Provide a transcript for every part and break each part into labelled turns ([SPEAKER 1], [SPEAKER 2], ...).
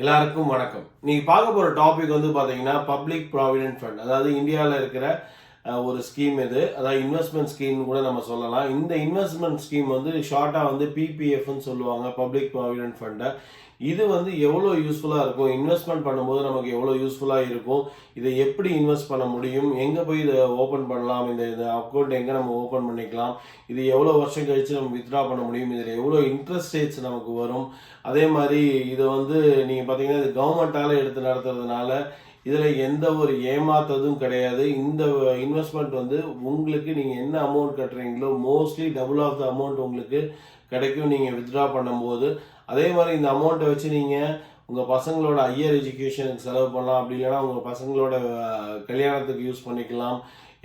[SPEAKER 1] எல்லாருக்கும் வணக்கம். நீங்கள் பார்க்க போகிற டாபிக் வந்து பார்த்தீங்கன்னா பப்ளிக் ப்ராவிடென்ட் ஃபண்ட் அதாவது இந்தியாவில் இருக்கிற ஒரு ஸ்கீம் இது. அதாவது இன்வெஸ்ட்மெண்ட் ஸ்கீம் கூட நம்ம சொல்லலாம். இந்த இன்வெஸ்ட்மெண்ட் ஸ்கீம் வந்து ஷார்ட்டாக வந்து பிபிஎஃப்னு சொல்லுவாங்க பப்ளிக் ப்ராவிடென்ட் ஃபண்டை இது வந்து எவ்வளோ யூஸ்ஃபுல்லாக இருக்கும்? இன்வெஸ்ட்மெண்ட் பண்ணும்போது நமக்கு எவ்வளோ யூஸ்ஃபுல்லாக இருக்கும்? இதை எப்படி இன்வெஸ்ட் பண்ண முடியும்? எங்கே போய் இதை ஓப்பன் பண்ணலாம்? இந்த இந்த அக்கௌண்ட் எங்கே நம்ம ஓப்பன் பண்ணிக்கலாம்? இது எவ்வளோ வருஷம் கழிச்சு நம்ம வித்ட்ரா பண்ண முடியும்? இதில் எவ்வளோ இன்ட்ரெஸ்ட் ரேட்ஸ் நமக்கு வரும்? அதே மாதிரி இதை வந்து நீங்கள் பார்த்தீங்கன்னா இது கவர்மெண்ட்டால் எடுத்து நடத்துறதுனால இதில் எந்த ஒரு ஏமாத்ததும் கிடையாது. இந்த இன்வெஸ்ட்மெண்ட் வந்து உங்களுக்கு நீங்கள் என்ன amount கட்டுறீங்களோ mostly double of the amount உங்களுக்கு கிடைக்கும். நீங்கள் வித்ட்ரா பண்ணும்போது அதே மாதிரி இந்த அமௌண்ட்டை வச்சு நீங்கள் உங்கள் பசங்களோட ஹையர் எஜுகேஷனுக்கு செலவு பண்ணலாம். அப்படி இல்லைன்னா உங்கள் பசங்களோட கல்யாணத்துக்கு யூஸ் பண்ணிக்கலாம்.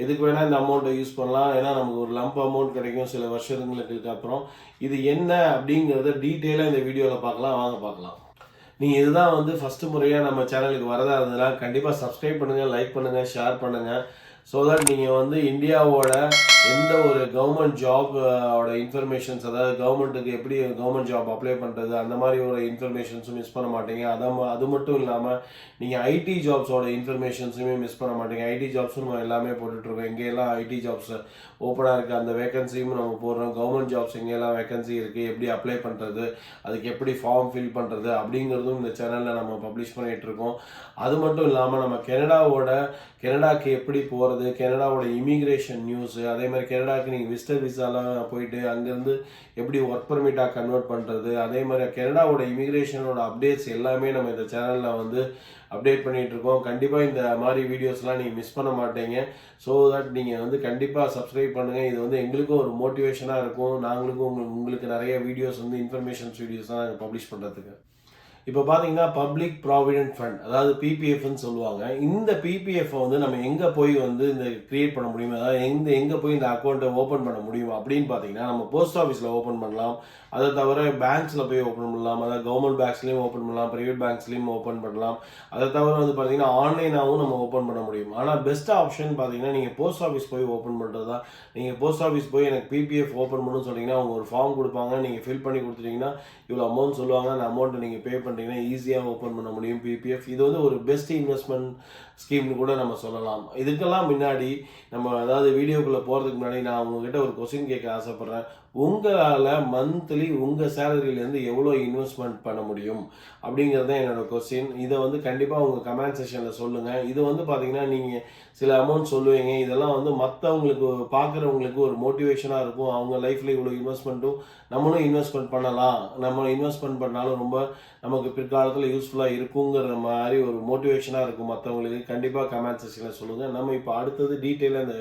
[SPEAKER 1] எதுக்கு வேணால் இந்த அமௌண்ட்டை யூஸ் பண்ணலாம். ஏன்னா நமக்கு ஒரு லம்ப் அமௌண்ட் கிடைக்கும் சில வருஷங்களுக்கு அப்புறம் இது என்ன அப்படிங்கிறத டீட்டெயிலாக இந்த வீடியோவில் பார்க்கலாம். வாங்க பார்க்கலாம். நீங்கள் இதுதான் வந்து ஃபஸ்ட்டு முறையாக நம்ம சேனலுக்கு வரதா இருந்ததுன்னா கண்டிப்பாக சப்ஸ்கிரைப் பண்ணுங்கள் லைக் பண்ணுங்கள் ஷேர் பண்ணுங்கள் ஸோ தட் நீங்கள் வந்து இந்தியாவோட எந்த ஒரு கவர்மெண்ட் ஜாபோட இன்ஃபர்மேஷன்ஸ் அதாவது கவர்மெண்ட்டுக்கு எப்படி கவர்மெண்ட் ஜாப் அப்ளை பண்ணுறது அந்த மாதிரி ஒரு இன்ஃபர்மேஷன்ஸும் மிஸ் பண்ண மாட்டீங்க. அதை அது மட்டும் இல்லாமல் நீங்கள் ஐடி ஜாப்ஸோட இன்ஃபர்மேஷன்ஸுமே மிஸ் பண்ண மாட்டீங்க. ஐடி ஜாப்ஸும் நம்ம எல்லாமே போட்டுட்ருக்கோம் எங்கேயெல்லாம் ஐடி ஜாப்ஸ் ஓப்பனாக இருக்குது அந்த வேகன்சியும் நம்ம போடுறோம். கவர்மெண்ட் ஜாப்ஸ் எங்கேயெல்லாம் வேகன்சி இருக்குது எப்படி அப்ளை பண்ணுறது அதுக்கு எப்படி ஃபார்ம் ஃபில் பண்ணுறது அப்படிங்கிறதும் இந்த சேனலில் நம்ம பப்ளிஷ் பண்ணிகிட்டு இருக்கோம். அது மட்டும் இல்லாமல் நம்ம கெனடாவோட கெனடாக்கு எப்படி போகிற போகிறது கனடாவோட இமிக்ரேஷன் நியூஸு அதே மாதிரி கனடாக்கு நீங்கள் விசிட்டர் விசாலாம் போயிட்டு அங்கேருந்து எப்படி ஒர்க் பர்மிட்டாக கன்வெர்ட் பண்ணுறது அதே மாதிரி கனடாவோட இமிக்ரேஷனோட அப்டேட்ஸ் எல்லாமே நம்ம இந்த சேனலில் வந்து அப்டேட் பண்ணிகிட்ருக்கோம் இருக்கோம். கண்டிப்பாக இந்த மாதிரி வீடியோஸ்லாம் நீங்கள் மிஸ் பண்ண மாட்டீங்க. ஸோ தட் நீங்கள் வந்து கண்டிப்பாக சப்ஸ்கிரைப் பண்ணுங்கள் இது வந்து எங்களுக்கும் ஒரு மோட்டிவேஷனாக இருக்கும். நாங்களுக்கும் உங்களுக்கு உங்களுக்கு நிறைய வீடியோஸ் வந்து இன்ஃபர்மேஷன்ஸ் வீடியோஸ்லாம் நாங்கள் பப்ளிஷ் பண்ணுறதுக்கு இப்போ பார்த்தீங்கன்னா பப்ளிக் ப்ராவிடென்ட் ஃபண்ட் அதாவது பிபிஎஃப்னு சொல்லுவாங்க. இந்த பிபிஎஃப் வந்து நம்ம எங்கே போய் வந்து இந்த கிரியேட் பண்ண முடியும் அதாவது எந்த எங்கே போய் இந்த அக்கௌண்ட்டை ஓப்பன் பண்ண முடியும் அப்படின்னு பார்த்தீங்கன்னா நம்ம போஸ்ட் ஆஃபீஸில் ஓப்பன் பண்ணலாம். அதை தவிர பேங்க்ஸில் போய் ஓப்பன் பண்ணலாம். அதாவது கவர்மெண்ட் பேங்க்ஸ்லேயும் ஓப்பன் பண்ணலாம். ப்ரைவேட் பேங்க்ஸ்லேயும் ஓப்பன் பண்ணலாம். அதை தவிர வந்து பார்த்தீங்கன்னா ஆன்லைனாகவும் நம்ம ஓப்பன் பண்ண முடியும். ஆனால் பெஸ்ட் ஆப்ஷன் பார்த்தீங்கன்னா நீங்கள் போஸ்ட் ஆஃபீஸ் போய் ஓப்பன் பண்ணுறது தான் நீங்கள் போஸ்ட் ஆஃபீஸ் போய் எனக்கு பிபிஎஃப் ஓப்பன் பண்ணணும்னு சொன்னீங்கன்னா அவங்க ஒரு ஃபார்ம் கொடுப்பாங்க. நீங்கள் ஃபில் பண்ணி கொடுத்துட்டீங்கன்னா இவ்வளோ அமௌண்ட் சொல்லுவாங்க. அந்த அமௌண்ட்டை நீங்கள் பே பண்ணுறீங்கன்னா ஈஸியாக ஓப்பன் பண்ண முடியும் பிபிஎஃப் இது வந்து ஒரு பெஸ்ட் இன்வெஸ்ட்மெண்ட் ஸ்கீம்னு கூட நம்ம சொல்லலாம். இதுக்கெல்லாம் முன்னாடி நம்ம அதாவது வீடியோக்குள்ளே போகிறதுக்கு முன்னாடி நான் உங்ககிட்ட ஒரு கொஸ்டின் கேட்க ஆசைப்பட்றேன். உங்களால் மந்த்லி உங்கள் சேலரியிலேருந்து எவ்வளோ இன்வெஸ்ட்மெண்ட் பண்ண முடியும்? அப்படிங்கிறது தான் என்னோட கொஸ்டின் இதை வந்து கண்டிப்பாக உங்கள் கமெண்ட் செஷனில் சொல்லுங்கள் இது வந்து பார்த்தீங்கன்னா நீங்கள் சில அமௌண்ட் சொல்லுவீங்க. இதெல்லாம் வந்து மற்றவங்களுக்கு பார்க்குறவங்களுக்கு ஒரு மோட்டிவேஷனாக இருக்கும். அவங்க லைஃப்பில் இவ்வளோ இன்வெஸ்ட்மெண்ட்டும் நம்மளும் இன்வெஸ்ட்மெண்ட் பண்ணலாம். நம்ம இன்வெஸ்ட்மெண்ட் பண்ணாலும் ரொம்ப நமக்கு பிற்காலத்தில் யூஸ்ஃபுல்லாக இருக்குங்கிற மாதிரி ஒரு மோட்டிவேஷனாக இருக்கும் மற்றவங்களுக்கு கண்டிப்பாக கமெண்ட் செக்ஷனில் சொல்லுங்கள் நம்ம இப்போ அடுத்தது டீட்டெயிலாக இந்த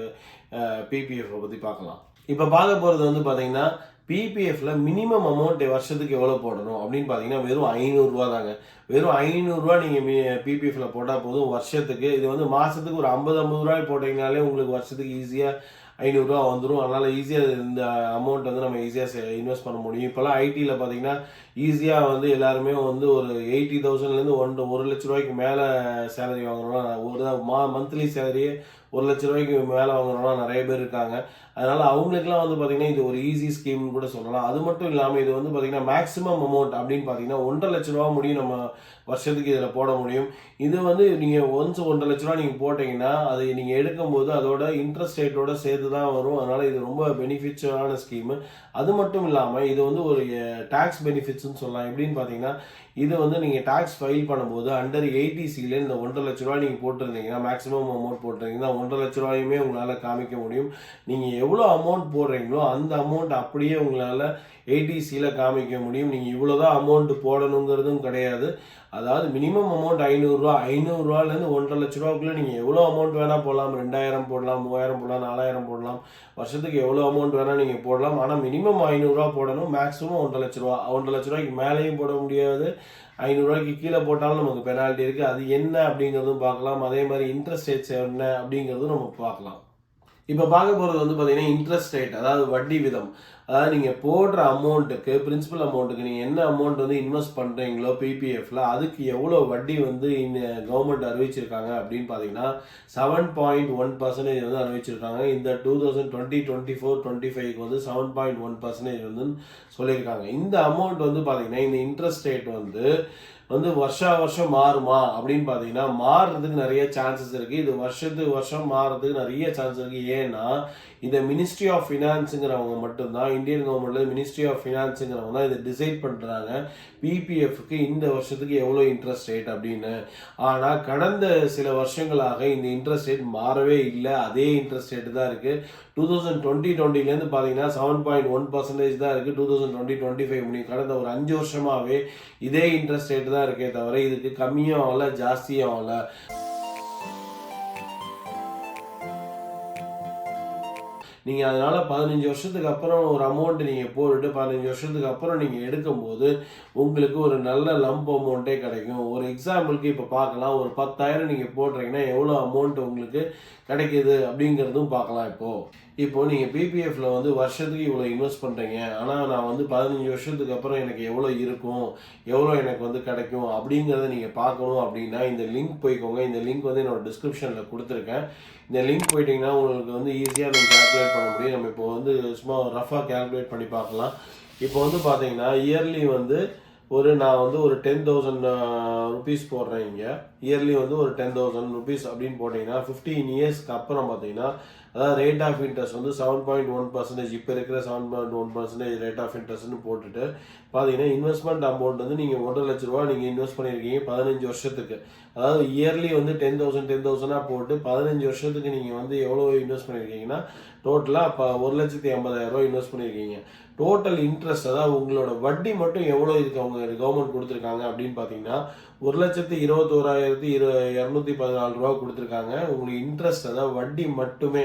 [SPEAKER 1] பிபிஎஃப் பற்றி பார்க்கலாம். இப்போ பார்க்க போகிறது வந்து பார்த்தீங்கன்னா பிபிஎஃப்ல மினிமம் அமௌண்ட் வருஷத்துக்கு எவ்வளோ போடணும்? அப்படின்னு பார்த்தீங்கன்னா வெறும் ஐநூறுரூவா தாங்க. வெறும் ஐநூறுரூவா நீங்கள் பிபிஎஃப்ல போட்டால் போதும் வருஷத்துக்கு. இது வந்து மாதத்துக்கு ஒரு ஐம்பது ஐம்பது ரூபாய் போட்டிங்கனாலே உங்களுக்கு வருஷத்துக்கு ஈஸியாக ஐநூறுரூவா வந்துடும் அதனால் ஈஸியாக இந்த அமௌண்ட் வந்து நம்ம ஈஸியாக இன்வெஸ்ட் பண்ண முடியும். இப்போல்லாம் ஐடியில் பார்த்தீங்கன்னா ஈஸியாக வந்து எல்லாருமே வந்து ஒரு எயிட்டி தௌசண்ட்லேருந்து ஒன் ஒரு லட்ச ரூபாய்க்கு மேலே சேலரி வாங்குறோம்னா ஒரு மா மந்த்லி சேலரியே ஒரு லட்ச ரூபாய்க்கு மேலே வாங்குறோம்னா நிறைய பேர் இருக்காங்க. அதனால் அவங்களுக்குலாம் வந்து பார்த்தீங்கன்னா இது ஒரு ஈஸி ஸ்கீம்னு கூட சொல்லலாம். அது மட்டும் இல்லாமல் இது வந்து பார்த்தீங்கன்னா மேக்ஸிமம் அமௌண்ட் அப்படின்னு பார்த்தீங்கன்னா ஒன்றரை லட்ச ரூபா முடியும் நம்ம வருஷத்துக்கு இதில் போட முடியும். இது வந்து நீங்கள் ஒன்ஸ் ஒன்றரை லட்ச ரூபா நீங்கள் போட்டிங்கன்னா அது நீங்கள் எடுக்கும்போது அதோட இன்ட்ரெஸ்ட் ரேட்டோட சேர்த்து தான் வரும். அதனால் இது ரொம்ப பெனிஃபிட்ஸான ஸ்கீமு அது மட்டும் இல்லாமல் இது வந்து ஒரு டேக்ஸ் பெனிஃபிட்ஸ்னு சொல்லலாம். எப்படின்னு பார்த்தீங்கன்னா இது வந்து நீங்கள் டேக்ஸ் ஃபைல் பண்ணும்போது அண்டர் எயிட்டிசியில் இந்த ஒன்றரை லட்ச ரூபா நீங்கள் போட்டிருந்தீங்கன்னா மேக்ஸிமம் அமௌண்ட் போட்டிருந்தீங்கன்னா ஒன்றரை லட்ச ரூபாயுமே உங்களால் காமிக்க முடியும். நீங்கள் எவ்வளோ அமௌண்ட் போடுறீங்களோ அந்த அமௌண்ட் அப்படியே உங்களால் எயிட்டிசியில் காமிக்க முடியும். நீங்கள் இவ்வளோ தான் அமௌண்ட் போடணுங்கிறதும் கிடையாது. அதாவது மினிமம் அமௌண்ட் ஐநூறுரூவா ஐநூறுரூவாலேருந்து ஒன்றரை லட்ச ரூபாக்குள்ளே நீங்கள் எவ்வளோ அமௌண்ட் வேணால் போடலாம். ரெண்டாயிரம் போடலாம் மூவாயிரம் போடலாம் நாலாயிரம் போடலாம். வருஷத்துக்கு எவ்வளோ அமௌண்ட் வேணால் நீங்கள் போடலாம். ஆனால் மினிமம் ஐநூறுரூவா போடணும். மேக்ஸிமம் ஒன்றரை லட்ச ரூபா. ஒன்றரை லட்ச ரூபாய்க்கு மேலேயும் போட முடியாது. ஐநூறுரூவாய்க்கு கீழே போட்டாலும் நமக்கு பெனால்ட்டி இருக்குது அது என்ன அப்படிங்கிறதும் பார்க்கலாம். அதே மாதிரி இன்ட்ரெஸ்ட் ரேட்ஸ் என்ன அப்படிங்கிறதும் நம்ம பார்க்கலாம். இப்போ பார்க்க போகிறது வந்து பார்த்தீங்கன்னா இன்ட்ரெஸ்ட் ரேட் அதாவது வட்டி விதம். அதாவது நீங்கள் போடுற அமௌண்ட்டுக்கு பிரின்சிபல் அமௌண்ட்டுக்கு நீங்கள் என்ன அமௌண்ட் வந்து இன்வெஸ்ட் பண்ணுறீங்களோ பிபிஎஃப்ல அதுக்கு எவ்வளோ வட்டி வந்து கவர்மெண்ட் அறிவிச்சிருக்காங்க அப்படின்னு பார்த்தீங்கன்னா செவன் பாயிண்ட் ஒன் பர்சன்டேஜ் வந்து அறிவிச்சிருக்காங்க. இந்த two thousand twenty twenty four twenty ஃபைவ்க்கு வந்து செவன் பாயிண்ட் ஒன் பர்சன்டேஜ் வந்து சொல்லியிருக்காங்க. இந்த அமௌண்ட் வந்து பார்த்தீங்கன்னா இந்த இன்ட்ரெஸ்ட் ரேட் வந்து வந்து வருஷா வருஷம் மாறுமா அப்படின்னு பார்த்தீங்கன்னா மாறுறதுக்கு நிறைய சான்சஸ் இருக்குது இது வருஷத்துக்கு வருஷம் மாறுறதுக்கு நிறைய சான்சஸ் இருக்குது ஏன்னா இந்த மினிஸ்ட்ரி ஆஃப் ஃபினான்ஸுங்கிறவங்க மட்டும்தான் இந்தியன் கவர்மெண்ட்ல மினிஸ்ட்ரி ஆஃப் ஃபினான்ஸுங்கிறவங்க தான் இதை டிசைட் பண்ணுறாங்க பிபிஎஃப்க்கு இந்த வருஷத்துக்கு எவ்வளோ இன்ட்ரெஸ்ட் ரேட் அப்படின்னு. ஆனால் கடந்த சில வருஷங்களாக இந்த இன்ட்ரெஸ்ட் ரேட் மாறவே இல்லை. அதே இன்ட்ரெஸ்ட் ரேட்டு தான் இருக்குது டூ தௌசண்ட் டுவெண்ட்டி டுவெண்ட்டிலேருந்து பார்த்தீங்கன்னா செவன் பாயிண்ட் ஒன் பர்சன்டேஜ் தான் இருக்குது two thousand twenty twenty five முடியும் கடந்த ஒரு அஞ்சு வருஷமாகவே இதே இன்ட்ரெஸ்ட் ரேட்டு தான் இருக்கே தவிர இதுக்கு கம்மியும் ஆகலை ஜாஸ்தியும் ஆகலை. நீங்கள் அதனால் பதினஞ்சு வருஷத்துக்கு அப்புறம் ஒரு அமௌண்ட்டு நீங்கள் போட்டுட்டு பதினஞ்சு வருஷத்துக்கு அப்புறம் நீங்கள் எடுக்கும்போது உங்களுக்கு ஒரு நல்ல லம்ப் அமௌண்ட்டே கிடைக்கும். ஒரு எக்ஸாம்பிளுக்கு இப்போ பார்க்கலாம். ஒரு பத்தாயிரம் நீங்கள் போடுறீங்கன்னா எவ்வளோ அமௌண்ட் உங்களுக்கு கிடைக்கிது அப்படிங்கிறதும் பார்க்கலாம் இப்போது இப்போ நீங்கள் பிபிஎஃப்ல வந்து வருஷத்துக்கு இவ்வளோ இன்வெஸ்ட் பண்ணுறீங்க ஆனால் நான் வந்து பதினஞ்சு வருஷத்துக்கு அப்புறம் எனக்கு எவ்வளோ இருக்கும்? எவ்வளோ எனக்கு வந்து கிடைக்கும்? அப்படிங்கிறத நீங்கள் பார்க்கணும் அப்படின்னா இந்த லிங்க் போய்க்கோங்க. இந்த லிங்க் வந்து என்னோட டிஸ்கிரிப்ஷனில் கொடுத்துருக்கேன். இந்த லிங்க் போயிட்டீங்கன்னா உங்களுக்கு வந்து ஈஸியாக நம்ம கேல்குலேட் பண்ண முடியும். நம்ம இப்போ வந்து சும்மா ரஃபாக கேல்குலேட் பண்ணி பார்க்கலாம். இப்போ வந்து பார்த்தீங்கன்னா இயர்லி வந்து ஒரு நான் வந்து ஒரு டென் தௌசண்ட் ருபீஸ் போடுறேன் இங்கே. இயர்லி வந்து ஒரு டென் தௌசண்ட் ருபீஸ் அப்படின்னு போட்டிங்கன்னா ஃபிஃப்டீன் இயர்ஸ்க்கு அப்புறம் பார்த்தீங்கன்னா அதாவது ரேட் ஆஃப் இன்ட்ரெஸ்ட் வந்து செவன் பாயிண்ட் ஒன் பர்சன்டேஜ் இப்போ இருக்கிற seven point one percentage rate of இன்ட்ரெஸ்ட்னு போட்டுட்டு பார்த்தீங்கன்னா இன்வெஸ்ட்மெண்ட் அமௌண்ட் வந்து நீங்கள் ஒன்றரை லட்ச ரூபா நீங்கள் இன்வெஸ்ட் பண்ணியிருக்கீங்க பதினஞ்சு வருஷத்துக்கு. அதாவது இயர்லி வந்து டென் தௌசண்ட் டென் தௌசண்டாக போட்டு பதினஞ்சு வருஷத்துக்கு நீங்கள் வந்து எவ்வளோ இன்வெஸ்ட் பண்ணியிருக்கீங்கன்னா டோட்டலாக இப்போ ஒரு லட்சத்தி எண்பதாயிரம் ரூபா இன்வெஸ்ட் பண்ணியிருக்கீங்க. டோட்டல் இன்ட்ரெஸ்ட் அதாவது உங்களோட வட்டி மட்டும் எவ்வளோ இதுக்கு அவங்க கவர்மெண்ட் கொடுத்துருக்காங்க அப்படின்னு பார்த்தீங்கன்னா ஒரு லட்சத்து இருபத்தோராயிரத்தி இரு இரநூத்தி பதினாலு ரூபா கொடுத்துருக்காங்க. உங்களுக்கு இன்ட்ரெஸ்ட் அதாவது வட்டி மட்டுமே.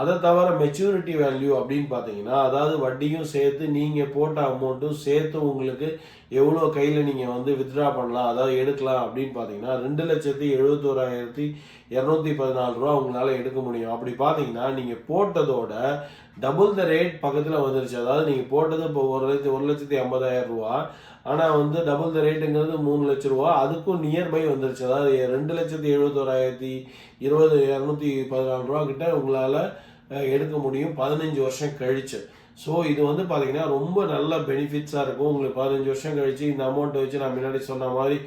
[SPEAKER 1] அதை தவிர மெச்சூரிட்டி வேல்யூ அப்படின்னு பார்த்தீங்கன்னா அதாவது வட்டியும் சேர்த்து நீங்கள் போட்ட அமௌண்ட்டும் சேர்த்து உங்களுக்கு எவ்வளோ கையில் நீங்கள் வந்து வித்ட்ரா பண்ணலாம் அதாவது எடுக்கலாம் அப்படின்னு பார்த்தீங்கன்னா ரெண்டு லட்சத்தி எழுபத்தோராயிரத்தி இரநூத்தி பதினாலு ரூபா உங்களால் எடுக்க முடியும். அப்படி பார்த்தீங்கன்னா நீங்கள் போட்டதோட டபுள் த ரேட் பக்கத்தில் வந்துருச்சு. அதாவது நீங்கள் போட்டது இப்போ ஒரு லட்சத்தி ஒரு லட்சத்தி ஐம்பதாயிரம் ரூபா. ஆனால் வந்து டபுள் த ரேட்டுங்கிறது மூணு லட்ச ரூபா. அதுக்கும் நியர்பை வந்துருச்சு. அதாவது ரெண்டு லட்சத்தி எழுபத்தோராயிரத்தி இருபது இரநூத்தி பதினாலு ரூபா கிட்ட உங்களால் எடுக்க முடியும். பதினஞ்சு வருஷம் கழிச்சு. ஸோ இது வந்து பார்த்தீங்கன்னா ரொம்ப நல்ல பெனிஃபிட்ஸாக இருக்கும். உங்களுக்கு பதினஞ்சு வருஷம் கழிச்சு இந்த அமௌண்ட்டை வச்சு நான் முன்னாடி சொன்ன மாதிரி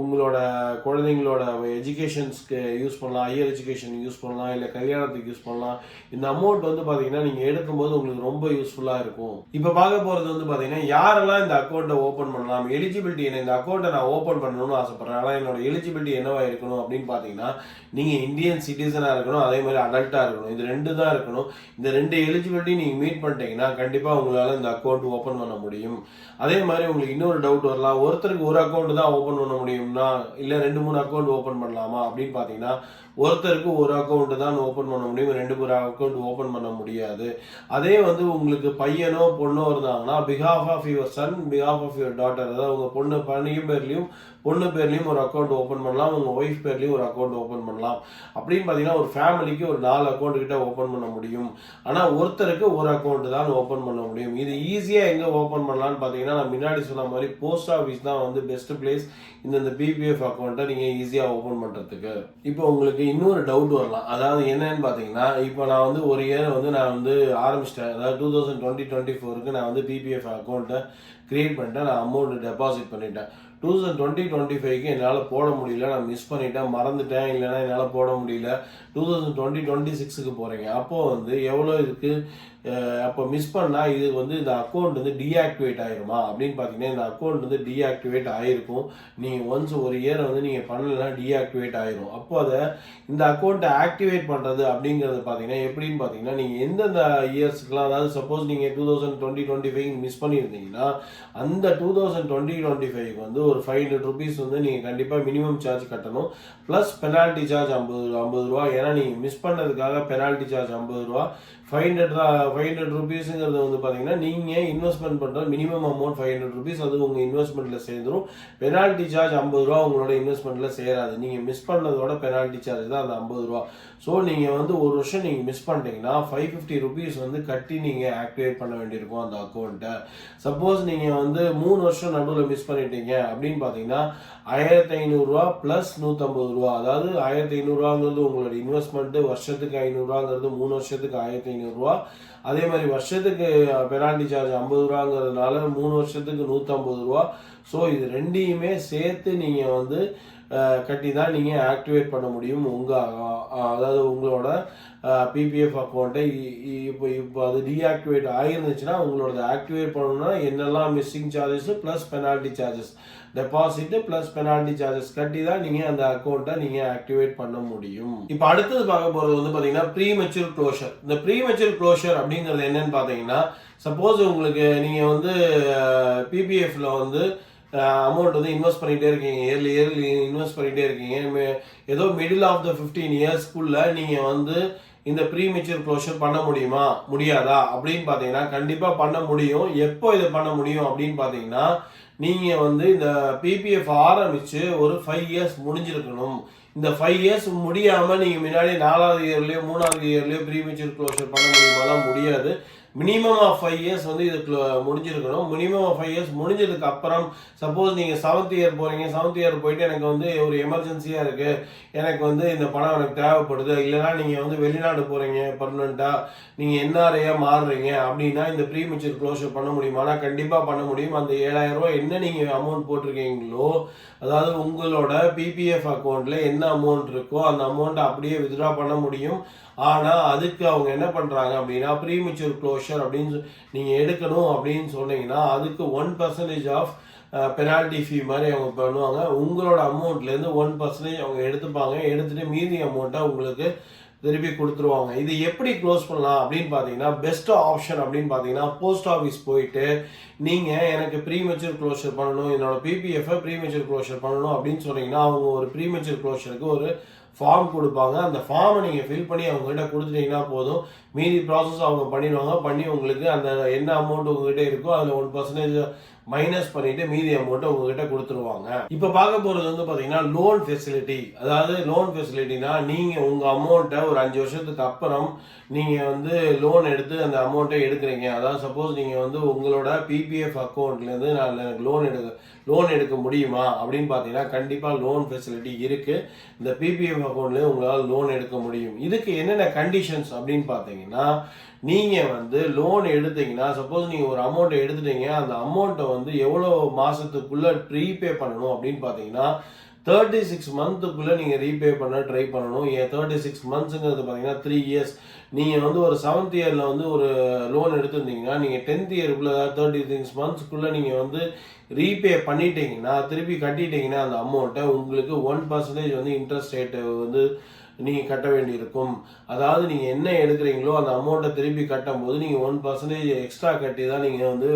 [SPEAKER 1] உங்களோட குழந்தைங்களோட எஜுகேஷன்ஸ்க்கு யூஸ் பண்ணலாம் ஹையர் எஜுகேஷன் யூஸ் பண்ணலாம் இல்லை கல்யாணத்துக்கு யூஸ் பண்ணலாம். இந்த அமௌண்ட் வந்து பார்த்தீங்கன்னா நீங்கள் எடுக்கும்போது உங்களுக்கு ரொம்ப யூஸ்ஃபுல்லாக இருக்கும். இப்போ பார்க்க போகிறது வந்து பார்த்தீங்கன்னா யாரெல்லாம் இந்த அக்கௌண்ட்டை ஓப்பன் பண்ணலாம் எலிஜிபிலிட்டி என்ன இந்த அக்கௌண்ட்டை நான் ஓப்பன் பண்ணணும்னு ஆசைப்பட்றேன். ஆனால் என்னோட எலிஜிபிலிட்டி என்னவா இருக்கணும் அப்படின்னு பார்த்தீங்கன்னா நீங்கள் இந்தியன் சிட்டிசனாக இருக்கணும் அதே மாதிரி அடல்ட்டாக இருக்கணும். இது ரெண்டு தான் இருக்கணும். இந்த ரெண்டு எலிஜிபிலிட்டி நீங்கள் மீட் பண்ணிட்டீங்கன்னா கண்டிப்பாக உங்களால் இந்த அக்கௌண்ட் ஓப்பன் பண்ண முடியும். அதே மாதிரி உங்களுக்கு இன்னொரு டவுட் வரலாம். ஒருத்தருக்கு ஒரு அக்கௌண்ட் தான் ஓப்பன் பண்ண முடியும். முடியும்னா இல்லை ரெண்டு மூணு அக்கௌண்ட் ஓப்பன் பண்ணலாமா? அப்படின்னு பார்த்தீங்கன்னா ஒருத்தருக்கு ஒரு அக்கௌண்ட்டு தான் ஓப்பன் பண்ண முடியும் ரெண்டு மூணு அக்கௌண்ட் ஓப்பன் பண்ண முடியாது. அதே வந்து உங்களுக்கு பையனோ பொண்ணோ இருந்தாங்கன்னா because of your son because of your daughter அதாவது உங்கள் பொண்ணு பையன் பேர்லையும் பொண்ணு பேர்லையும் ஒரு அக்கௌண்ட் ஓப்பன் பண்ணலாம் உங்கள் ஒய்ஃப் பேர்லேயும் ஒரு அக்கௌண்ட் ஓப்பன் பண்ணலாம். அப்படின்னு பார்த்தீங்கன்னா ஒரு ஃபேமிலிக்கு ஒரு நாலு அக்கௌண்ட் கிட்ட ஓப்பன் பண்ண முடியும். ஆனால் ஒருத்தருக்கு ஒரு அக்கௌண்ட் தான் ஓப்பன் பண்ண முடியும். இது ஈஸியாக எங்கே ஓப்பன் பண்ணலான்னு பார்த்தீங்கன்னா நான் முன்னாடி சொன்ன மாதிரி போஸ்ட் ஆஃபீஸ் தான் வந்து பெஸ்ட் பிளேஸ் இந்த இந்த பிபிஎஃப் அக்கௌண்ட்டை நீங்கள் ஈஸியாக ஓப்பன் பண்ணுறதுக்கு இப்போ உங்களுக்கு இன்னொரு டவுட் வரலாம். அதாவது என்னன்னு பார்த்தீங்கன்னா இப்போ நான் வந்து ஒரு இயர் வந்து நான் வந்து ஆரம்பிச்சிட்டேன். அதாவது டூ தௌசண்ட் டுவெண்ட்டி டுவெண்ட்டி ஃபோருக்கு நான் வந்து பிபிஎஃப் அக்கௌண்ட்டை க்ரியேட் பண்ணிட்டேன். நான் அமௌண்ட் டெபாசிட் பண்ணிட்டேன். டூ தௌசண்ட் டுவெண்ட்டி டுவெண்ட்டி ஃபைவ்க்கு என்னால் போட முடியல. நான் மிஸ் பண்ணிட்டேன் மறந்துட்டேன். இல்லைன்னா என்னால் போட முடியல. டூ தௌசண்ட் டுவெண்ட்டி டுவெண்ட்டி சிக்ஸுக்கு போகிறீங்க அப்போது வந்து எவ்வளோ இருக்குது அப்போ மிஸ் பண்ணால் இது வந்து இந்த அக்கௌண்ட் வந்து டீஆக்டிவேட் ஆயிருமா? அப்படின்னு பார்த்தீங்கன்னா இந்த அக்கௌண்ட் வந்து டீஆக்டிவேட் ஆகிருக்கும் நீங்கள் ஒன்ஸ் ஒரு இயரை வந்து நீங்கள் பண்ணலைன்னா டீஆக்டிவேட் ஆயிரும். அப்போ அதை இந்த அக்கௌண்ட்டை ஆக்டிவேட் பண்ணுறது அப்படிங்கிறது பார்த்தீங்கன்னா எப்படின்னு பார்த்தீங்கன்னா நீங்கள் எந்தெந்த இயர்ஸ்க்குலாம் அதாவது சப்போஸ் நீங்கள் two thousand twenty twenty five miss பண்ணியிருந்தீங்கன்னா அந்த two thousand twenty twenty five வந்து ஒரு ஃபைவ் ஹண்ட்ரட் ருபீஸ் வந்து நீங்கள் கண்டிப்பாக மினிமம் சார்ஜ் கட்டணும். ப்ளஸ் பெனால்ட்டி சார்ஜ் ஐம்பது ஐம்பது ரூபா. ஏன்னா நீங்கள் மிஸ் பண்ணதுக்காக பெனால்ட்டி சார்ஜ் ஐம்பது ரூபா. ஃபைவ் ஹண்ட்ரட் ஃபைவ் ஹண்ட்ரட் ருபீஸுங்கிறது வந்து பார்த்தீங்கன்னா நீங்கள் இன்வெஸ்ட்மெண்ட் பண்ணுற minimum amount five hundred rupees அது உங்கள் இன்வெஸ்ட்மெண்ட்டில் சேர்ந்துடும் பெனால்ட்டி சார்ஜ் ஐம்பது ரூபா உங்களோட இன்வெஸ்ட்மெண்ட்டில் சேராது. நீங்கள் மிஸ் பண்ணதோட பெனால்ட்டி சார்ஜ் தான் அந்த ஐம்பது ரூபா. ஸோ நீங்கள் வந்து ஒரு வருஷம் நீங்கள் மிஸ் பண்ணிட்டீங்கன்னா ஃபைவ் ஃபிஃப்டி ருபீஸ் வந்து கட்டி நீங்கள் ஆக்டிவேட் பண்ண வேண்டியிருக்கும் அந்த அக்கௌண்ட்டை சப்போஸ் நீங்கள் வந்து மூணு வருஷம் நடுவில் மிஸ் பண்ணிட்டீங்க அப்படின்னு பார்த்தீங்கன்னா ஆயிரத்தி ஐநூறுரூவா ப்ளஸ் நூற்றம்பது ரூபா. அதாவது ஆயிரத்தி ஐநூறுரூவாங்கிறது உங்களோட இன்வெஸ்ட்மெண்ட்டு வருஷத்துக்கு ஐநூறுரூவாங்கிறது மூணு வருஷத்துக்கு ஆயிரத்தி ஐநூறுரூவா அதே மாதிரி வருஷத்துக்கு பெனால்டி சார்ஜ் ஐம்பது ரூபாங்கிறதுனால மூணு வருஷத்துக்கு நூற்றம்பது ரூபா. ஸோ இது ரெண்டையுமே சேர்த்து நீங்கள் வந்து கட்டி தான் நீங்கள் ஆக்டிவேட் பண்ண முடியும் உங்கள் அதாவது உங்களோட பிபிஎஃப் அக்கௌண்ட்டை இப்போ இப்போ அது டீஆக்டிவேட் ஆகிருந்துச்சுன்னா உங்களோட ஆக்டிவேட் பண்ணணும்னா என்னெல்லாம் missing charges plus penalty charges deposit plus penalty charges கட்டி தான் நீங்கள் அந்த அக்கௌண்ட்டை நீங்கள் ஆக்டிவேட் பண்ண முடியும். இப்போ அடுத்தது பார்க்க போகிறது வந்து பார்த்தீங்கன்னா ப்ரீ மெச்சூர் க்ளோஷர் இந்த ப்ரீ மெச்சூர் க்ளோஷர் அப்படிங்கிறது என்னன்னு பார்த்தீங்கன்னா சப்போஸ் உங்களுக்கு நீங்கள் வந்து பிபிஎஃப்ல வந்து அமௌண்ட் வந்து இன்வெஸ்ட் பண்ணிகிட்டே இருக்கீங்க. இயர்லி இயர்லி இன்வெஸ்ட் பண்ணிகிட்டே இருக்கீங்க. ஏதோ மிடில் ஆஃப் த ஃபிஃப்டீன் இயர்ஸ்க்குள்ள நீங்கள் வந்து இந்த ப்ரீ மெச்சூர் க்ளோஷர் பண்ண முடியுமா? முடியாதா? அப்படின்னு பார்த்தீங்கன்னா கண்டிப்பாக பண்ண முடியும். எப்போ இதை பண்ண முடியும் அப்படின்னு பார்த்தீங்கன்னா நீங்கள் வந்து இந்த பிபிஎஃப் ஆரம்பித்து ஒரு ஃபைவ் இயர்ஸ் முடிஞ்சிருக்கணும். இந்த ஃபைவ் இயர்ஸ் முடியாமல் நீங்கள் முன்னாடி நாலாவது இயர்லேயோ மூணாவது இயர்லேயோ ப்ரீமெச்சூர் க்ளோஷர் பண்ண முடியுமாலாம் முடியாது. மினிமம் ஆஃப் ஃபைவ் இயர்ஸ் வந்து இதுக்கு முடிஞ்சிருக்கணும். மினிமம் ஆஃப் ஃபைவ் இயர்ஸ் முடிஞ்சதுக்கு அப்புறம் சப்போஸ் நீங்கள் செவன்த் இயர் போகிறீங்க செவன்த் இயர் போயிட்டு எனக்கு வந்து ஒரு எமர்ஜென்சியாக இருக்குது எனக்கு வந்து இந்த பணம் எனக்கு தேவைப்படுது. இல்லைனா நீங்கள் வந்து வெளிநாடு போகிறீங்க பர்மனெண்ட்டாக நீங்கள் என்ஆர்ஐயாக மாறுறீங்க. அப்படின்னா இந்த ப்ரீ மெச்சூர் க்ளோஷர் பண்ண முடியுமானா கண்டிப்பாக பண்ண முடியும். அந்த ஏழாயிரம் ரூபா என்ன நீங்கள் அமௌண்ட் போட்டிருக்கீங்களோ அதாவது உங்களோட பிபிஎஃப் அக்கௌண்ட்டில் என்ன அமௌண்ட் இருக்கோ அந்த அமௌண்ட்டை அப்படியே வித்ட்ரா பண்ண முடியும். ஆனால் அதுக்கு அவங்க என்ன பண்ணுறாங்க அப்படின்னா ப்ரீமெச்சூர் க்ளோஷர் அப்படின்னு நீங்கள் எடுக்கணும் அப்படின்னு சொன்னீங்கன்னா அதுக்கு one percentage of penalty fee மாதிரி அவங்க பண்ணுவாங்க. உங்களோட அமௌண்ட்லேருந்து ஒன் பர்சன்டேஜ் அவங்க எடுத்துப்பாங்க. எடுத்துகிட்டு மீதி அமௌண்ட்டை உங்களுக்கு திருப்பி கொடுத்துருவாங்க. இது எப்படி க்ளோஸ் பண்ணலாம் அப்படின்னு பார்த்தீங்கன்னா பெஸ்ட் ஆப்ஷன் அப்படின்னு பார்த்தீங்கன்னா போஸ்ட் ஆஃபீஸ் போயிட்டு நீங்கள் எனக்கு ப்ரீமெச்சூர் க்ளோஷர் பண்ணணும் என்னோட பிபிஎஃப்பை ப்ரீமெச்சூர் க்ளோஷர் பண்ணணும் அப்படின்னு சொன்னீங்கன்னா அவங்க ஒரு ப்ரீமெச்சூர் க்ளோஷருக்கு ஒரு ஃபார்ம் கொடுப்பாங்க. அந்த ஃபார்மை நீங்கள் ஃபில் பண்ணி அவங்ககிட்ட கொடுத்துட்டீங்கன்னா போதும். மீதி ப்ராசஸ் அவங்க பண்ணிடுவாங்க. பண்ணி உங்களுக்கு அந்த என்ன அமௌண்ட் உங்ககிட்ட இருக்கோ அதில் ஒன் பர்சன்டேஜ் மைனஸ் பண்ணிட்டு மீதி அமௌண்ட்டை உங்ககிட்ட கொடுத்துருவாங்க. இப்போ பார்க்க போகிறது வந்து பார்த்தீங்கன்னா லோன் ஃபெசிலிட்டி அதாவது லோன் ஃபெசிலிட்டினா நீங்கள் உங்கள் அமௌண்ட்டை ஒரு அஞ்சு வருஷத்துக்கு அப்புறம் நீங்கள் வந்து லோன் எடுத்து அந்த அமௌண்ட்டை எடுக்கிறீங்க. அதாவது சப்போஸ் நீங்கள் வந்து உங்களோட பிபிஎஃப் அக்கௌண்ட்லேருந்து நான் எனக்கு லோன் எடுக்க லோன் எடுக்க முடியுமா? அப்படின்னு பார்த்தீங்கன்னா கண்டிப்பாக லோன் ஃபெசிலிட்டி இருக்குது இந்த பிபிஎஃப் அக்கௌண்ட்லேயே உங்களால் லோன் எடுக்க முடியும். இதுக்கு என்னென்ன கண்டிஷன்ஸ் அப்படின்னு பார்த்தீங்கன்னா நீங்கள் வந்து லோன் எடுத்தீங்கன்னா சப்போஸ் நீங்கள் ஒரு அமௌண்ட்டை எடுத்துட்டீங்க அந்த அமௌண்ட்டை வந்து எவ்வளோ மாதத்துக்குள்ளே ரீபே பண்ணணும் அப்படின்னு பார்த்தீங்கன்னா தேர்ட்டி சிக்ஸ் மந்த்துக்குள்ளே நீங்கள் ரீபே பண்ண ட்ரை பண்ணணும். ஏன் தேர்ட்டி சிக்ஸ் மந்த்ஸுங்கிறது பார்த்தீங்கன்னா த்ரீ இயர்ஸ் நீங்கள் வந்து ஒரு செவன்த் இயரில் வந்து ஒரு லோன் எடுத்திருந்தீங்கன்னா நீங்கள் டென்த் இயருக்குள்ளே தேர்ட்டி சிக்ஸ் மந்த்ஸ்க்குள்ளே நீங்கள் வந்து ரீபே பண்ணிட்டீங்கன்னா திருப்பி கட்டிட்டீங்கன்னா அந்த அமௌண்ட்டை உங்களுக்கு ஒன் பர்சன்டேஜ் வந்து இன்ட்ரெஸ்ட் ரேட்டு வந்து நீங்கள் கட்ட வேண்டியிருக்கும். அதாவது நீங்கள் என்ன எடுக்கிறீங்களோ அந்த அமௌண்ட்டை திருப்பி கட்டும் போது நீங்கள் ஒன் பர்சன்டேஜ் எக்ஸ்ட்ரா கட்டி தான் நீங்கள் வந்து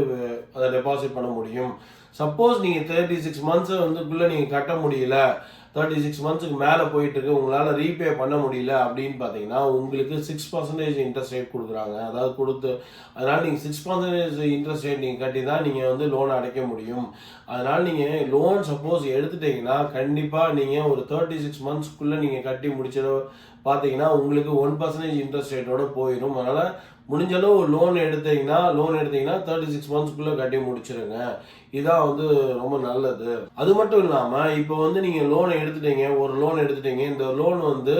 [SPEAKER 1] அதை டெபாசிட் பண்ண முடியும். சப்போஸ் நீங்கள் தேர்ட்டி சிக்ஸ் மந்த்ஸை வந்துக்குள்ளே நீங்கள் கட்ட முடியல. தேர்ட்டி சிக்ஸ் மந்த்ஸுக்கு மேலே போயிட்டுருக்கு. உங்களால் ரீபே பண்ண முடியல அப்படின்னு பார்த்தீங்கன்னா உங்களுக்கு சிக்ஸ் பர்சன்டேஜ் இன்ட்ரெஸ்ட் ரேட் கொடுக்குறாங்க. அதாவது கொடுத்து அதனால் நீங்கள் சிக்ஸ் பர்சன்டேஜ் இன்ட்ரெஸ்ட் ரேட் நீங்கள் கட்டி தான் நீங்கள் வந்து லோன் அடைக்க முடியும். அதனால் நீங்கள் லோன் சப்போஸ் எடுத்துட்டீங்கன்னா கண்டிப்பாக நீங்கள் ஒரு தேர்ட்டி சிக்ஸ் மந்த்ஸ்க்குள்ளே நீங்கள் கட்டி முடிச்சிட பார்த்தீங்கன்னா உங்களுக்கு ஒன் பர்சன்டேஜ் இன்ட்ரெஸ்ட் ரேட்டோட போயிடும் அதனால் முடிஞ்சளவு லோன் எடுத்தீங்கன்னா லோன் எடுத்தீங்கன்னா தேர்ட்டி சிக்ஸ் மந்த்ஸ்க்குள்ளே கட்டி முடிச்சிருங்க. இதான் வந்து ரொம்ப நல்லது. அது மட்டும் இல்லாமல் இப்போ வந்து நீங்கள் லோன் எடுத்துட்டீங்க ஒரு லோன் எடுத்துட்டீங்க இந்த லோன் வந்து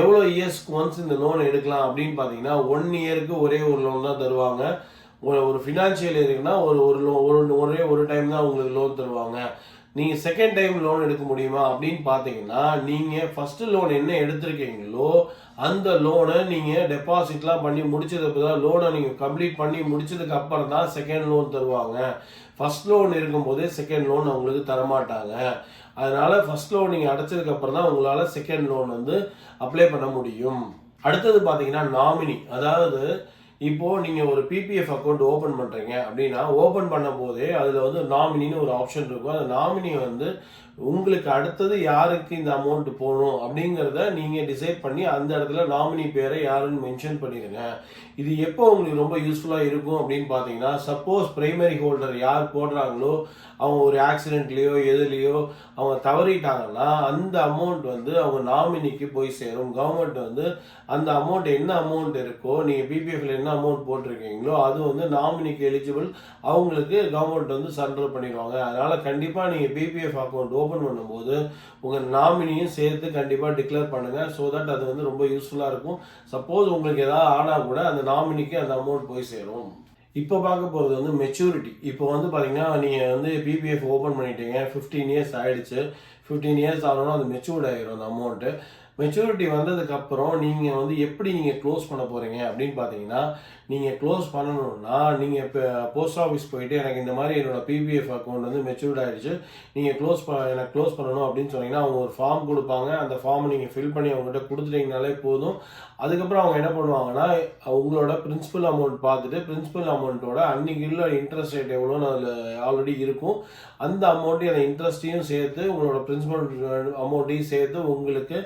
[SPEAKER 1] எவ்வளோ இயர்ஸ்க்கு ஒன்ஸ் இந்த லோன் எடுக்கலாம் அப்படின்னு பார்த்தீங்கன்னா ஒன் இயருக்கு ஒரே ஒரு லோன் தான் தருவாங்க. ஒரு ஒரு ஃபினான்ஷியல் இருக்குன்னா ஒரு ஒரு லோ ஒரு ஒரே ஒரு டைம் தான் உங்களுக்கு லோன் தருவாங்க. நீங்கள் செகண்ட் டைம் லோன் எடுக்க முடியுமா அப்படின்னு பார்த்தீங்கன்னா நீங்கள் ஃபஸ்ட்டு லோன் என்ன எடுத்திருக்கீங்களோ அந்த லோனை நீங்கள் டெபாசிட்லாம் பண்ணி முடிச்சதுக்கு தான் லோனை நீங்கள் கம்ப்ளீட் பண்ணி முடிச்சதுக்கு அப்புறம் தான் செகண்ட் லோன் தருவாங்க. ஃபர்ஸ்ட் லோன் இருக்கும்போதே செகண்ட் லோன் அவங்களுக்கு தரமாட்டாங்க. அதனால் ஃபஸ்ட் லோன் நீங்கள் அடைச்சதுக்கப்புறம் தான் உங்களால் செகண்ட் லோன் வந்து அப்ளை பண்ண முடியும். அடுத்தது பார்த்தீங்கன்னா நாமினி அதாவது இப்போது நீங்கள் ஒரு பிபிஎஃப் அக்கௌண்ட் ஓப்பன் பண்ணுறீங்க அப்படின்னா ஓப்பன் பண்ணும் போதே அதில் வந்து நாமினின்னு ஒரு ஆப்ஷன் இருக்கும். அந்த நாமினி வந்து உங்களுக்கு அடுத்தது யாருக்கு இந்த அமௌண்ட் போகணும் அப்படிங்கிறத நீங்கள் டிசைட் பண்ணி அந்த இடத்துல நாமினி பேரை யாருன்னு மென்ஷன் பண்ணிடுங்க இது எப்போ உங்களுக்கு ரொம்ப யூஸ்ஃபுல்லாக இருக்கும் அப்படின்னு பார்த்தீங்கன்னா சப்போஸ் பிரைமரி ஹோல்டர் யார் போடுறாங்களோ அவங்க ஒரு ஆக்சிடென்ட்லேயோ எதுலேயோ அவங்க தவறிட்டாங்கன்னா அந்த அமௌண்ட் வந்து அவங்க நாமினிக்கு போய் சேரும். கவர்மெண்ட் வந்து அந்த அமௌண்ட் என்ன அமௌண்ட் இருக்கோ நீங்கள் பிபிஎஃப்ல என்ன அமௌண்ட் போட்டிருக்கீங்களோ அது வந்து நாமினிக்கு எலிஜிபிள் அவங்களுக்கு கவர்மெண்ட் வந்து சரண்டர் பண்ணிடுவாங்க. அதனால் கண்டிப்பாக நீங்கள் பிபிஎஃப் அக்கௌண்ட் ஓப்பன் பண்ணும்போது உங்கள் நாமினியும் சேர்த்து கண்டிப்பாக டிக்ளேர் பண்ணுங்கள் ஸோ தட் அது வந்து ரொம்ப யூஸ்ஃபுல்லாக இருக்கும். சப்போஸ் உங்களுக்கு ஏதாவது ஆனால் கூட அந்த நாமினிக்கு அந்த அமௌண்ட் போய் சேரும். இப்போ பார்க்க போகிறது வந்து மெச்சூரிட்டி இப்போ வந்து பார்த்தீங்கன்னா நீங்கள் வந்து பிபிஎஃப் ஓப்பன் பண்ணிட்டீங்க ஃபிஃப்டீன் இயர்ஸ் ஆகிடுச்சு ஃபிஃப்டீன் இயர்ஸ் ஆகணும் அது மெச்சூர்ட் ஆகிரும் அந்த அமௌண்ட்டு மெச்சூரிட்டி வந்ததுக்கப்புறம் நீங்கள் வந்து எப்படி நீங்கள் க்ளோஸ் பண்ண போகிறீங்க அப்படின்னு பார்த்தீங்கன்னா நீங்கள் க்ளோஸ் பண்ணணும்னா நீங்கள் இப்போ போஸ்ட் ஆஃபீஸ் போயிட்டு எனக்கு இந்த மாதிரி என்னோட பிபிஎஃப் அக்கௌண்ட் வந்து மெச்சூர்ட் ஆகிடுச்சு நீங்கள் க்ளோஸ் ப எனக்கு க்ளோஸ் பண்ணணும் அப்படின்னு சொன்னீங்கன்னா அவங்க ஒரு ஃபார்ம் கொடுப்பாங்க. அந்த ஃபார்ம் நீங்கள் ஃபில் பண்ணி அவங்ககிட்ட கொடுத்துட்டீங்கனாலே போதும். அதுக்கப்புறம் அவங்க என்ன பண்ணுவாங்கன்னா உங்களோட பிரின்சிபல் அமௌண்ட் பார்த்துட்டு பிரின்சிபல் அமௌண்ட்டோட அன்றைக்கி உள்ள இன்ட்ரெஸ்ட் ரேட் எவ்வளோன்னு அதில் ஆல்ரெடி இருக்கும். அந்த அமௌண்ட்டையும் அந்த இன்ட்ரெஸ்ட்டையும் சேர்த்து உங்களோட பிரின்சிபல் அமௌண்ட்டையும் சேர்த்து உங்களுக்கு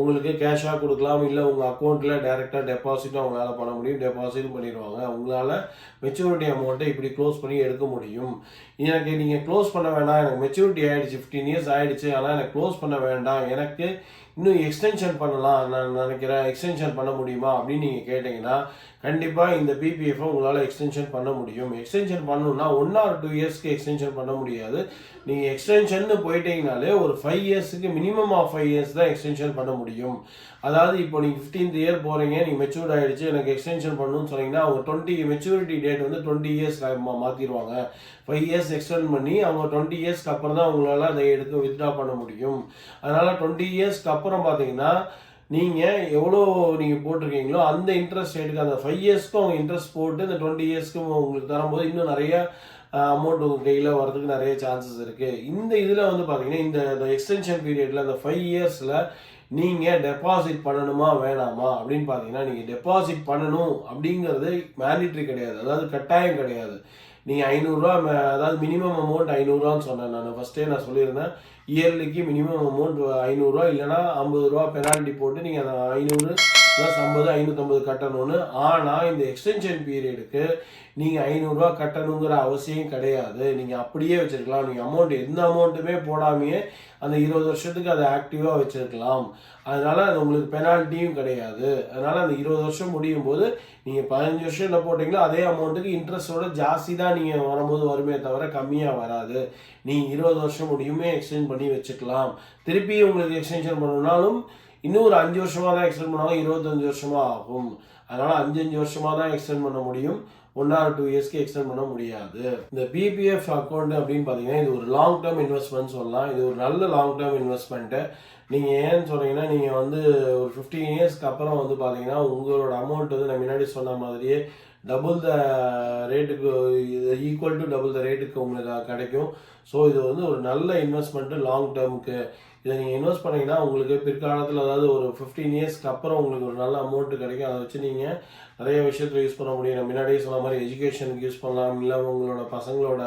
[SPEAKER 1] உங்களுக்கு கேஷாக கொடுக்கலாம் இல்லை உங்கள் அக்கௌண்ட்டில் டைரெக்டாக டெபாசிட்டும் அவங்களால பண்ண முடியும். டெபாசிட்டும் பண்ணிடுவாங்க. உங்களால் மெச்சூரிட்டி அமௌண்ட்டை இப்படி க்ளோஸ் பண்ணி எடுக்க முடியும். எனக்கு நீங்கள் க்ளோஸ் பண்ண வேண்டாம் எனக்கு மெச்சூரிட்டி ஆகிடுச்சு ஃபிஃப்டீன் இயர்ஸ் ஆயிடுச்சு. ஆனால் எனக்கு க்ளோஸ் பண்ண வேண்டாம். எனக்கு இன்னும் எக்ஸ்டென்ஷன் பண்ணலாம் நான் நினைக்கிறேன். எக்ஸ்டென்ஷன் பண்ண முடியுமா அப்படின்னு நீங்கள் கேட்டிங்கன்னா கண்டிப்பாக இந்த பிபிஎஃப்பை உங்களால் எக்ஸ்டென்ஷன் பண்ண முடியும். எக்ஸ்டென்ஷன் பண்ணணும்னா ஒன் ஆர் டூ இயர்ஸ்க்கு எக்ஸ்டென்ஷன் பண்ண முடியாது. நீங்கள் எக்ஸ்டென்ஷன் போயிட்டீங்கனாலே ஒரு ஃபைவ் இயர்ஸுக்கு மினிமம் ஆஃப் ஃபைவ் இயர்ஸ் தான் எக்ஸ்டென்ஷன் பண்ண முடியும். அதாவது இப்போ நீங்கள் ஃபிஃப்டீன்த் இயர் போகிறீங்க நீங்கள் மெச்சூர்ட் ஆகிடுச்சு எனக்கு எக்ஸ்டென்ஷன் பண்ணணும்னு சொன்னீங்கன்னா அவங்க டுவெண்ட்டி மெச்சூரிட்டி டேட் வந்து டுவெண்ட்டி இயர்ஸ் மாற்றிடுவாங்க ஃபைவ் இயர்ஸ் எக்ஸ்டெண்ட் பண்ணி அவங்க டுவெண்ட்டி இயர்ஸ்க்கு அப்புறம் தான் உங்களால் அதை எடுத்து வித்ட்ரா பண்ண முடியும். அதனால் டுவெண்ட்டி இயர்ஸ்க்கு அப்புறம் பார்த்தீங்கன்னா நீங்கள் எவ்வளோ நீங்கள் போட்டிருக்கீங்களோ அந்த இன்ட்ரெஸ்ட் ரேட்டுக்கு அந்த ஃபைவ் இயர்ஸ்க்கும் அவங்க இன்ட்ரெஸ்ட் போட்டு இந்த டுவெண்ட்டி இயர்ஸ்க்கும் உங்களுக்கு தரும்போது இன்னும் நிறைய அமௌண்ட் உங்கள் கையில் வரதுக்கு நிறைய சான்சஸ் இருக்குது இந்த இதில் வந்து பார்த்தீங்கன்னா இந்த எக்ஸ்டென்ஷன் பீரியடில் அந்த ஃபைவ் இயர்ஸில் நீங்கள் டெபாசிட் பண்ணணுமா வேணாமா? அப்படின்னு பார்த்தீங்கன்னா நீங்கள் டெபாசிட் பண்ணணும் அப்படிங்கிறது மேண்டிட்ரி கிடையாது. அதாவது கட்டாயம் கிடையாது. நீங்கள் ஐநூறுரூவா அதாவது மினிமம் அமௌண்ட் ஐநூறுரூவான்னு சொன்னேன் நான். ஃபஸ்ட்டே நான் சொல்லியிருந்தேன் இயர்லிக்கு மினிமம் அமௌண்ட் ஐநூறுரூவா இல்லைனா ஐம்பது ரூபா பெனால்ட்டி போட்டு நீங்கள் அந்த ஐநூறு ப்ளஸ் ஐம்பது ஐநூற்றம்பது கட்டணும்னு. ஆனால் இந்த எக்ஸ்டென்ஷன் பீரியடுக்கு நீங்கள் ஐநூறுரூவா கட்டணுங்கிற அவசியம் கிடையாது. நீங்கள் அப்படியே வச்சுருக்கலாம். நீங்கள் அமௌண்ட் எந்த அமௌண்ட்டுமே போடாமையே அந்த இருபது வருஷத்துக்கு அதை ஆக்டிவாக வச்சுருக்கலாம். அதனால் அது உங்களுக்கு பெனால்ட்டியும் கிடையாது. அதனால் அந்த இருபது வருஷம் முடியும் போது நீங்கள் பதினஞ்சு வருஷம் என்ன போட்டிங்களோ அதே அமௌண்ட்டுக்கு இன்ட்ரெஸ்ட்டோட ஜாஸ்தி தான் நீங்கள் வரும்போது வருமே தவிர கம்மியாக வராது. நீங்கள் இருபது வருஷம் முடியுமே எக்ஸ்டென்ட் பண்ணி வச்சுக்கலாம். திருப்பி உங்களுக்கு எக்ஸ்டென்ஷன் பண்ணணும்னாலும் இன்னும் ஒரு அஞ்சு வருஷமாக தான் எக்ஸ்டெண்ட் பண்ணாலும் இருபத்தஞ்சு வருஷமாக ஆகும். அதனால் அஞ்சு அஞ்சு வருஷமாக தான் எக்ஸ்டெண்ட் பண்ண முடியும். ஒன் ஆர் டூ இயர்ஸ்க்கு எக்ஸ்டெண்ட் பண்ண முடியாது. இந்த பிபிஎஃப் அக்கௌண்ட் அப்படின்னு பார்த்தீங்கன்னா இது ஒரு லாங் டேர்ம் இன்வெஸ்ட்மெண்ட் சொல்லலாம். இது ஒரு நல்ல லாங் டேர்ம் இன்வெஸ்ட்மெண்ட்டு நீங்கள் ஏன்னு சொன்னீங்கன்னா நீங்கள் வந்து ஒரு ஃபிஃப்டீன் இயர்ஸ்க்கு அப்புறம் வந்து பார்த்தீங்கன்னா உங்களோட அமௌண்ட் வந்து நான் முன்னாடி சொன்ன மாதிரியே டபுள் த ரேட்டுக்கு இது ஈக்குவல் டு டபுள் த ரேட்டுக்கு உங்களுக்கு கிடைக்கும். ஸோ இது வந்து ஒரு நல்ல இன்வெஸ்ட்மெண்ட்டு லாங் டேர்முக்கு இதை நீங்கள் இன்வெஸ்ட் பண்ணிங்கன்னா உங்களுக்கு பிற்காலத்தில் அதாவது ஒரு ஃபிஃப்டீன் இயர்ஸ்க்கு அப்புறம் உங்களுக்கு ஒரு நல்ல அமௌண்ட்டு கிடைக்கும். அதை வச்சு நீங்கள் நிறைய விஷயத்தில் யூஸ் பண்ண முடியும். முன்னாடியே சொன்ன மாதிரி எஜுகேஷனுக்கு யூஸ் பண்ணலாம். இல்லை உங்களோட பசங்களோட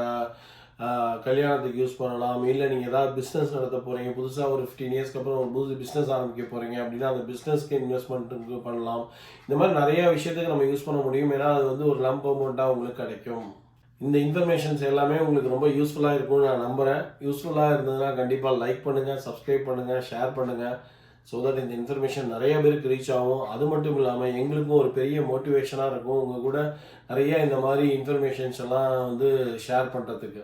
[SPEAKER 1] கல்யாணத்துக்கு யூஸ் பண்ணலாம். இல்லை நீங்கள் ஏதாவது பிஸ்னஸ் நடத்த போகிறீங்க புதுசாக ஒரு ஃபிஃப்டீன் இயர்ஸ்க்கு அப்புறம் ஒரு புது பிஸ்னஸ் ஆரம்பிக்க போகிறீங்க அப்படின்னா அந்த பிஸ்னஸ்க்கு இன்வெஸ்ட்மெண்ட்டுக்கு பண்ணலாம். இந்த மாதிரி நிறைய விஷயத்துக்கு நம்ம யூஸ் பண்ண முடியும். ஏன்னா அது வந்து ஒரு லம்ப் அமௌண்ட்டாக உங்களுக்கு கிடைக்கும். இந்த இன்ஃபர்மேஷன்ஸ் எல்லாமே உங்களுக்கு ரொம்ப யூஸ்ஃபுல்லாக இருக்கும்னு நான் நம்புகிறேன் யூஸ்ஃபுல்லாக இருந்ததுன்னா கண்டிப்பாக லைக் பண்ணுங்கள் சப்ஸ்கிரைப் பண்ணுங்கள் ஷேர் பண்ணுங்கள் ஸோ தட் இந்த இன்ஃபர்மேஷன் நிறைய பேருக்கு ரீச் ஆகும். அது மட்டும் இல்லாமல் எங்களுக்கும் ஒரு பெரிய மோட்டிவேஷனாக இருக்கும். உங்கள் கூட நிறைய இந்த மாதிரி இன்ஃபர்மேஷன்ஸ் எல்லாம் வந்து ஷேர் பண்ணுறதுக்கு